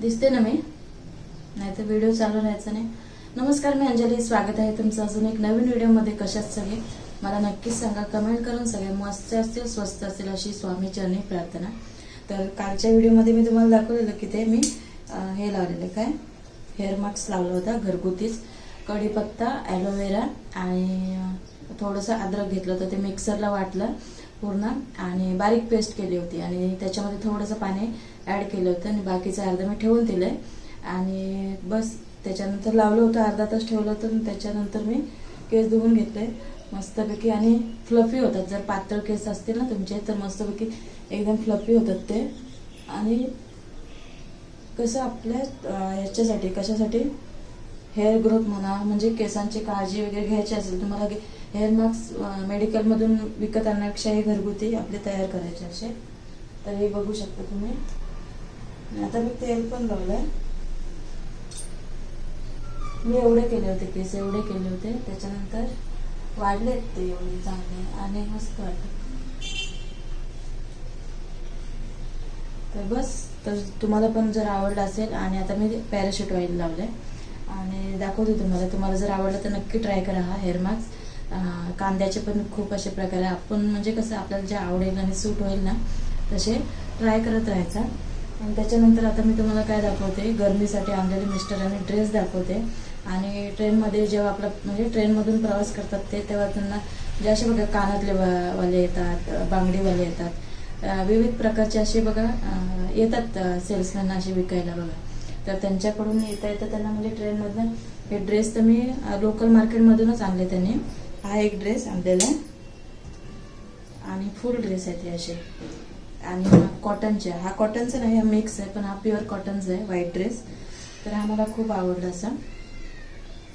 दिसते ना मी? नाही तर व्हिडिओ चालू राहायचा नाही. नमस्कार मी अंजली. स्वागत आहे तुमचं अजून एक नवीन व्हिडिओमध्ये कशात सगळे? मला नक्कीच सांगा. कमेंट करून सगळे मस्त असतील स्वस्त असतील अशी स्वामी चरणी प्रार्थना. तर कालच्या व्हिडिओमध्ये मी तुम्हाला दाखवलेलं की ते मी हे लावलेलं काय? हेअर मास्क लावला होता घरगुतीच. कढीपत्ता ॲलोवेरा आणि थोडंसं अद्रक घेतलं होतं. ते मिक्सरला वाटलं पूर्ण आणि बारीक पेस्ट केली होती. आणि त्याच्यामध्ये थोडंसं पाणी ॲड केलं होतं आणि बाकीचं अर्ध मी ठेवून दिलं आहे आणि बस त्याच्यानंतर लावलं होतं अर्धा तास ठेवलं होतं त्याच्यानंतर मी केस धुवून घेतले मस्तपैकी आणि फ्लफी होतात. जर पातळ केस असतील ना तुमचे तर मस्तपैकी एकदम फ्लफी होतात ते. आणि कसं आपल्या ह्याच्यासाठी कशासाठी? हेअर ग्रोथ म्हणा म्हणजे केसांची काळजी वगैरे घ्यायची असेल तुम्हाला हेअर मास्क मेडिकलमधून विकत आणण्यापेक्षा हे घरगुती आपले तयार करायचे असे. तर हे बघू शकता तुम्ही. आता मी तेल पण लावलंय. मी एवढे केले होते केस एवढे केले होते त्याच्यानंतर वाढलेत ते एवढे चांगले आणि मस्त वाटत तर बस तर तुम्हाला पण जर आवडलं असेल आणि आता मी पॅराशूट ऑइल लावले आणि दाखवते तुम्हाला तुम्हाला जर आवडलं तर नक्की ट्राय करा हा हेअर मास्क कांद्याचे पण खूप असे प्रकार आहे. आपण म्हणजे कसं आपल्याला जे आवडेल आणि सूट होईल ना तसे ट्राय करत राहायचा. आणि त्याच्यानंतर आता मी तुम्हाला काय दाखवते गरमीसाठी आणलेले मिस्टर आणि ड्रेस दाखवते. आणि ट्रेनमध्ये जेव्हा आपला म्हणजे ट्रेनमधून प्रवास करतात ते तेव्हा त्यांना जे असे बघा कानातले वा- वाले येतात बांगडीवाले येतात. विविध प्रकारचे असे बघा येतात सेल्समॅन असे विकायला बघा. तर त्यांच्याकडून येता येतं त्यांना म्हणजे ट्रेनमधनं हे ड्रेस तर मी लोकल मार्केटमधूनच आणले त्यांनी. हा एक ड्रेस आणलेला आहे आणि फुल ड्रेस आहे ते असे. आणि कॉटनचे हा कॉटनचा नाही हा मिक्स आहे पण हा प्युअर कॉटनचा आहे व्हाईट ड्रेस तर हा मला खूप आवडला असा.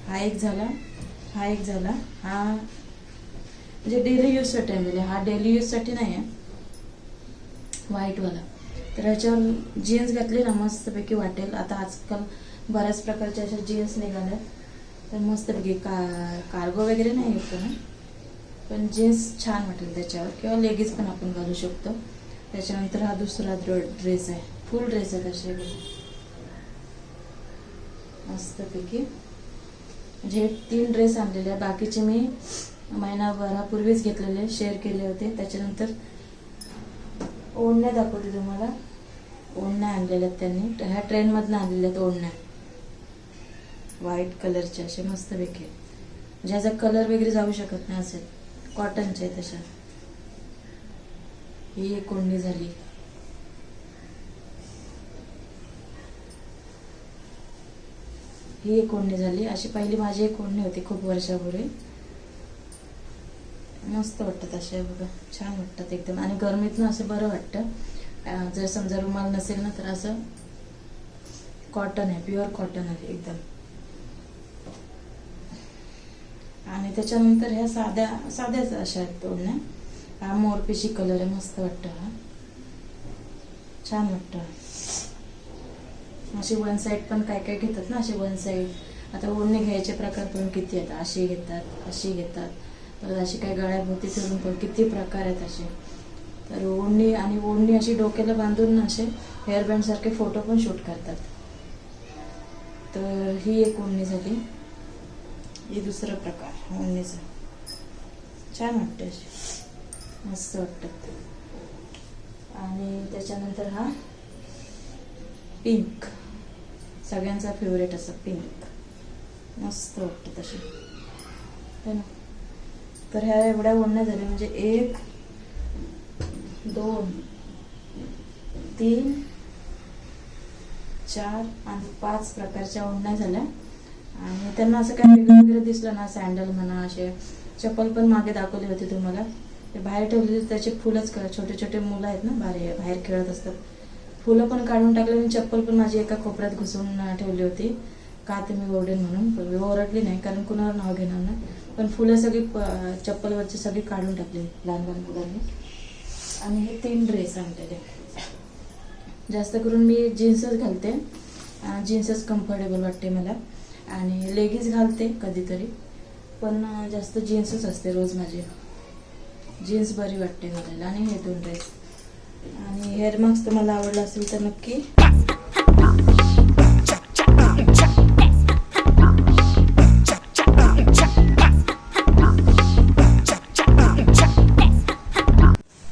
हा एक झाला. हा एक झाला. हा म्हणजे डेली यूजसाठी आहे आहे. हा डेली यूजसाठी नाही आहे व्हाईटवाला तर ह्याच्यावर जीन्स घातली ना मस्तपैकी वाटेल. आता आजकाल बऱ्याच प्रकारच्या अशा जीन्स निघाल्या तर मस्तपैकी का कार्गो वगैरे नाही येतो ना. पण जीन्स छान वाटेल त्याच्यावर. किंवा लेगीज पण आपण घालू शकतो. त्याच्यानंतर हा दुसरा ड्रेस आहे. फुल ड्रेस आहे तसे मस्तपैकी. म्हणजे हे तीन ड्रेस आणलेले आहे. बाकीचे मी महिनाभरापूर्वीच घेतलेले शेअर केले होते. त्याच्यानंतर ओढण्या दाखवते तुम्हाला. ओढण्या आणलेल्या आहेत त्यांनी. तर ह्या ट्रेनमधनं आणलेल्या आहेत ओढण्या. व्हाईट कलरचे असे मस्तपैकी. म्हणजे ज्याचा कलर वगैरे जाऊ शकत नाही असेल कॉटनच्या तशा. ही एक कोंडी झाली. ही एक कोंडी झाली. अशी पहिली माझी एक कोंडी होती खूप वर्षापूर्वी. मस्त वाटतात असे बघा छान वाटतात एकदम. आणि गरमीतनं असं बरं वाटतं. जर समजा रुमाल नसेल ना तर असं कॉटन आहे प्युअर कॉटन आहे एकदम. आणि त्याच्यानंतर ह्या साध्या साध्याच अशा आहेत तोडण्या हा मोरपीची कलर आहे मस्त वाटतं हा. छान वाटतं अशी वन साईड पण काय काय घेतात ना असे वन साईड आता ओढणी घ्यायचे प्रकार पण किती आहेत अशी घेतात अशी घेतात. परत अशी काही गळ्याभोवती फिरून पण किती प्रकार आहेत असे. तर ओढणी आणि ओढणी अशी डोक्याला बांधून असे हेअरबँडसारखे फोटो पण शूट करतात. तर ही एक ओढणी झाली. ही दुसरा प्रकार ओढणीचा. छान वाटतं अशी. मस्त वाटतात आणि त्याच्यानंतर हा पिंक सगळ्यांचा फेवरेट असं पिंक मस्त वाटतं तसे है ना? तर ह्या एवढ्या ओढण्या झाल्या म्हणजे एक दोन तीन चार आणि पाच प्रकारच्या ओढण्या झाल्या. आणि त्यांना असं काही वेगळं वगैरे दिसलं ना सँडल म्हणा असे चप्पल पण मागे दाखवली होती तुम्हाला. ते बाहेर ठेवलेले त्याचे फुलंच क- छोटे छोटे मुलं आहेत ना बाहेर बाहेर खेळत असतात. फुलं पण काढून टाकले आणि चप्पल पण माझी एका कोपऱ्यात घुसून ठेवली होती. का ते मी ओरडेन म्हणून पण ओरडली नाही कारण कुणावर नाव घेणार नाही पण फुलं सगळी प- चप्पलवरची सगळी काढून टाकली लहान लहान मुलांनी. आणि हे तीन ड्रेस आणलेले. जास्त करून मी जीन्सच घालते. जीन्सच कम्फर्टेबल वाटते मला. आणि लेगीज घालते कधीतरी. पण जास्त जीन्सच असते रोज माझी. जीन्स बरी वाटते घालायला आणि हे दोन ड्रेस आणि हेअर मास्क तुम्हाला आवडला असेल तर नक्की.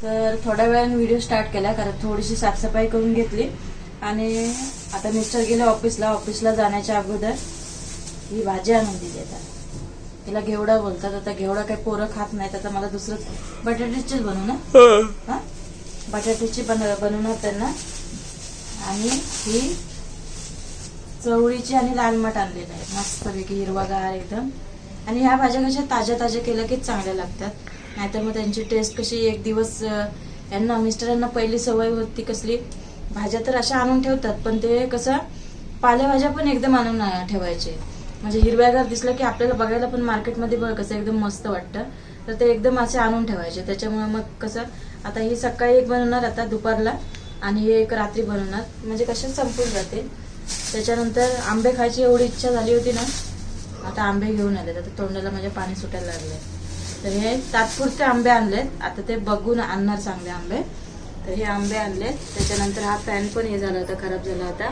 तर थोड्या वेळाने व्हिडिओ स्टार्ट केला कारण थोडीशी साफसफाई करून घेतली. आणि आता मिस्टर गेले ऑफिसला ऑफिसला जाण्याच्या अगोदर ही भाजी आणून दिली आता. तिला घेवडा बोलतात आता घेवडा काही पोरं खात नाहीत आता मला दुसरं बटाट्याचीच बनवू ना. हा. बटाट्याची बन बनवणार त्यांना. आणि ही चवळीची आणि लाल मट आणलेलं आहे. मस्तपैकी हिरवागार एकदम. आणि ह्या भाज्या कशा ताज्या ताज्या केल्या की चांगल्या लागतात. नाहीतर मग त्यांची टेस्ट कशी एक दिवस यांना मिस्टरांना पहिली सवय होती कसली भाज्या तर अशा आणून ठेवतात पण ते कसं पालेभाज्या पण एकदम आणून ठेवायचे. म्हणजे हिरव्यागार दिसलं की आपल्याला बघायला पण मार्केटमध्ये बघ कसं एकदम मस्त वाटतं. तर ते एकदम असे आणून ठेवायचे. त्याच्यामुळे मग कसं आता ही सकाळी एक बनवणार आता दुपारला. आणि हे एक रात्री बनवणार. म्हणजे कसे संपून जाते. त्याच्यानंतर आंबे खायची एवढी इच्छा झाली होती ना आता आंबे घेऊन आले आता तोंडाला म्हणजे पाणी सुटायला लागले तर हे तात्पुरते आंबे आणलेत. आता ते बघून आणणार चांगले आंबे. तर हे आंबे आणलेत. त्याच्यानंतर हा फॅन पण हे झाला होता खराब झाला होता.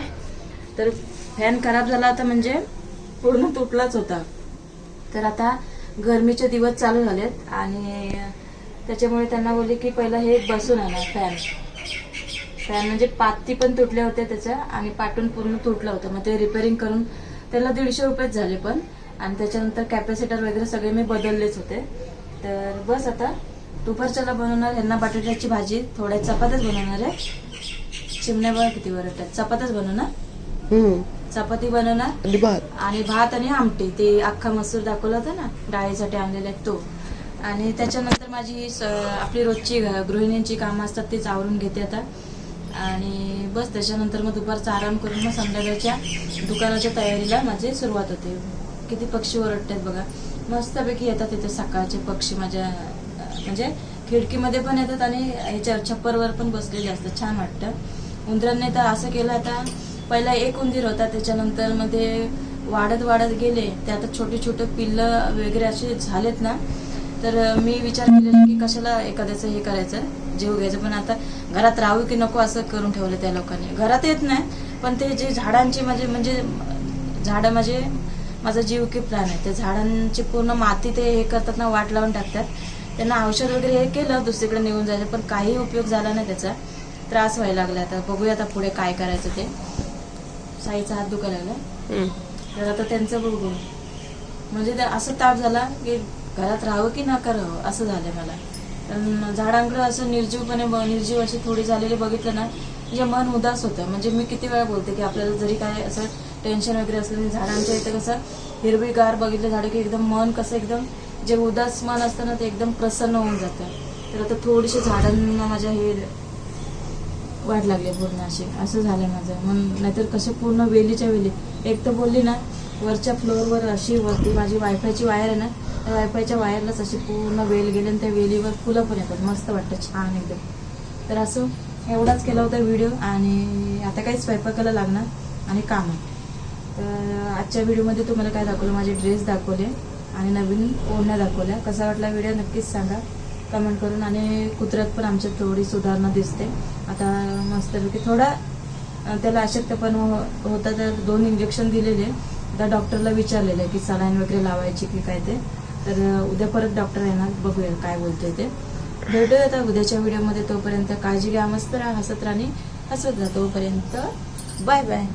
तर फॅन खराब झाला होता म्हणजे पूर्ण तुटलाच होता. तर आता गरमीचे दिवस चालू झालेत आणि त्याच्यामुळे त्यांना बोलले की पहिला हे बसून आणा फॅन फॅन म्हणजे पाती पण तुटल्या होत्या त्याच्या आणि पाटून पूर्ण तुटलं होतं. मग ते रिपेअरिंग करून त्याला दीडशे रुपयेच झाले पण. आणि त्याच्यानंतर कॅपॅसिटर वगैरे सगळे मी बदललेच होते. तर बस आता दुपारच्याला बनवणार ह्यांना बटाट्याची भाजी थोड्या चपात्याच बनवणार आहे. चिमण्या बघा किती वरटतात चपात्याच बनवणार. चपाती बनवणार. आणि भात. आणि भात आणि आमटी. ते अख्खा मसूर दाखवला होता ना डाळीसाठी आणलेला तो. आणि त्याच्यानंतर माझी आपली रोजची गृहिणींची कामं असतात तीच आवरून घेते आता. आणि बस त्याच्यानंतर मग दुपारचा आराम करून मग संध्याकाळच्या दुकानाच्या तयारीला माझी सुरुवात होते. किती पक्षी ओरडतात बघा. मस्तपैकी येतात तिथे सकाळचे पक्षी माझ्या म्हणजे खिडकीमध्ये पण येतात आणि ह्याच्या छप्परवर पण बसलेले असतात. छान वाटतं. उंदरांनी तर असं केलं आता पहिला एक उंदीर होता त्याच्यानंतर मग ते वाढत वाढत गेले. ते आता छोटे छोटे पिल्लं वगैरे असे झालेत ना तर मी विचार केलेला की कशाला एखाद्याचं हे करायचं जीव घ्यायचं. पण आता घरात राहू की नको असं करून ठेवलं त्या लोकांनी. घरात येत नाही पण ते जे झाडांची म्हणजे म्हणजे झाडं म्हणजे माझा जीव की प्राण आहे. त्या झाडांची पूर्ण माती ते हे करतात ना वाट लावून टाकतात. त्यांना औषध वगैरे हे केलं दुसरीकडे निघून जायचं. पण काही उपयोग झाला नाही त्याचा. त्रास व्हायला लागला. आता बघूया आता पुढे काय करायचं ते. साईचा हात दुखायला लागला. तर आता त्यांचं बघू. म्हणजे ते असं ताप झाला की घरात राहावं की नका राहावं असं झालं मला. पण झाडांकडे असं निर्जीवपणे ब- निर्जीव अशी थोडी झालेली बघितलं ना म्हणजे मन उदास होतं. म्हणजे मी किती वेळा बोलते की आपल्याला जरी काय असं टेन्शन वगैरे असलं झाडांच्या इथं कसं हिरवीगार बघितलं झाडं की एकदम मन कसं एकदम जे उदास मन असतं ना ते एकदम प्रसन्न होऊन जातं. तर आता थोडीशी झाडांना माझ्या हे वाट लागली पूर्ण अशी. असं झालं माझं. मग नाहीतर कसे पूर्ण वेलीच्या वेली. एक तर बोलली ना वरच्या फ्लोअरवर अशी वरती माझी वायफायची वायर आहे ना त्या वायफायच्या वायरलाच अशी पूर्ण वेल गेली आणि त्या वेलीवर फुलं पण येतात. मस्त वाटतं छान एकदम. तर असं एवढाच केला होता व्हिडिओ आणि आता काही स्वयंपाकाला लागणार आणि काम तर आजच्या व्हिडिओमध्ये तुम्हाला काय दाखवलं? माझे ड्रेस दाखवले आणि नवीन ओढण्या दाखवल्या. कसा वाटला व्हिडिओ? नक्कीच सांगा. कमेंट करून आणि कुत्र्यात पण आमच्यात थोडी सुधारणा दिसते. आता मस्तपैकी थोडा त्याला अशक्तपण हो- होता तर दोन इंजेक्शन दिलेले. आता डॉक्टरला विचारलेलं आहे की सलाईन वगैरे लावायची की काय ते. तर उद्या परत डॉक्टर येणार. बघूया काय बोलतोय ते. भेटूया आता उद्याच्या व्हिडिओमध्ये. तोपर्यंत काळजी घ्या मस्त राहा हसत राहा हसत राहा. तोपर्यंत बाय बाय.